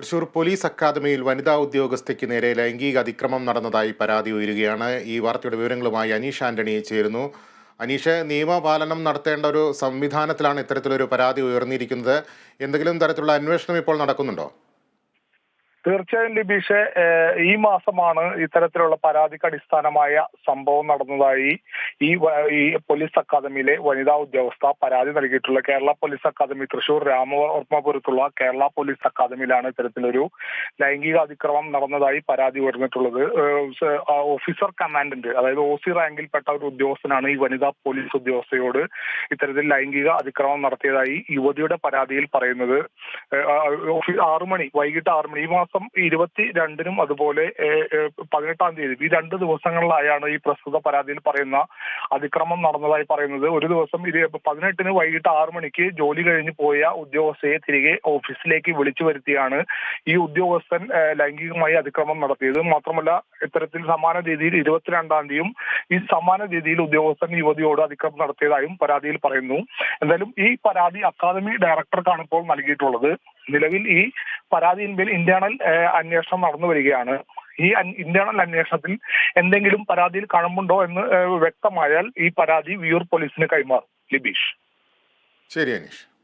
Thrissur police അക്കാദമിയിൽ വനിതാ ഉദ്യോഗസ്ഥയ്ക്ക് നേരെ ലൈംഗിക അതിക്രമം നടന്നതായി പരാതി ഉയരുകയാണ്. ഈ വാർത്തയുടെ വിവരങ്ങളുമായി അനീഷ് ആന്റണി ചേരുന്നു. അനീഷ് നിയമപാലനം നടത്തേണ്ട ഒരു സംവിധാനത്തിലാണ് ഇത്തരത്തിലൊരു പരാതി ഉയർന്നിരിക്കുന്നത്. എന്തെങ്കിലും തരത്തിലുള്ള അന്വേഷണം ഇപ്പോൾ നടക്കുന്നുണ്ടോ? തീർച്ചയായും ലിബീഷെ ഈ മാസമാണ് ഇത്തരത്തിലുള്ള പരാതിക്ക് അടിസ്ഥാനമായ സംഭവം നടന്നതായി ഈ ഈ പോലീസ് അക്കാദമിയിലെ വനിതാ ഉദ്യോഗസ്ഥ പരാതി നൽകിയിട്ടുള്ള കേരള പോലീസ് അക്കാദമി തൃശൂർ രാമവർമ്മപുരത്തുള്ള കേരള പോലീസ് അക്കാദമിയിലാണ് ഇത്തരത്തിലൊരു ലൈംഗിക അതിക്രമം നടന്നതായി പരാതി ഉയർന്നിട്ടുള്ളത്. ഓഫീസർ കമാൻഡന്റ് അതായത് ഒ സി റാങ്കിൽപ്പെട്ട ഒരു ഉദ്യോഗസ്ഥനാണ് ഈ വനിതാ പോലീസ് ഉദ്യോഗസ്ഥയോട് ഇത്തരത്തിൽ ലൈംഗിക അതിക്രമം നടത്തിയതായി യുവതിയുടെ പരാതിയിൽ പറയുന്നത്. ഏഹ് ആ ഓഫീസ് ആറു മണി വൈകിട്ട് ആറുമണി ഈ മാസം ഇരുപത്തി രണ്ടിനും അതുപോലെ പതിനെട്ടാം തീയതി ഈ രണ്ട് ദിവസങ്ങളിലായാണ് ഈ പ്രസ്തുത പരാതിയിൽ പറയുന്ന അതിക്രമം നടന്നതായി പറയുന്നത്. ഒരു ദിവസം പതിനെട്ടിന് വൈകിട്ട് ആറു മണിക്ക് ജോലി കഴിഞ്ഞ് പോയ ഉദ്യോഗസ്ഥയെ തിരികെ ഓഫീസിലേക്ക് വിളിച്ചു വരുത്തിയാണ് ഈ ഉദ്യോഗസ്ഥൻ ലൈംഗികമായി അതിക്രമം നടത്തിയത്. മാത്രമല്ല ഇത്തരത്തിൽ സമാന രീതിയിൽ ഇരുപത്തിരണ്ടാം തീയതിയും ഈ സമാന രീതിയിൽ ഉദ്യോഗസ്ഥൻ യുവതിയോട് അതിക്രമം നടത്തിയതായും പരാതിയിൽ പറയുന്നു. എന്തായാലും ഈ പരാതി അക്കാദമി ഡയറക്ടർക്കാണ് ഇപ്പോൾ നൽകിയിട്ടുള്ളത്. നിലവിൽ ഈ പരാതിയിന്മേൽ ഇന്റേണൽ അന്വേഷണം നടന്നു വരികയാണ്. ഈ ഇന്റേണൽ അന്വേഷണത്തിൽ എന്തെങ്കിലും പരാതിയിൽ കഴമ്പുണ്ടോ എന്ന് വ്യക്തമായാൽ ഈ പരാതി വിയൂർ പോലീസിന് കൈമാറും. ലിബീഷ്. ശരി അനീഷ്.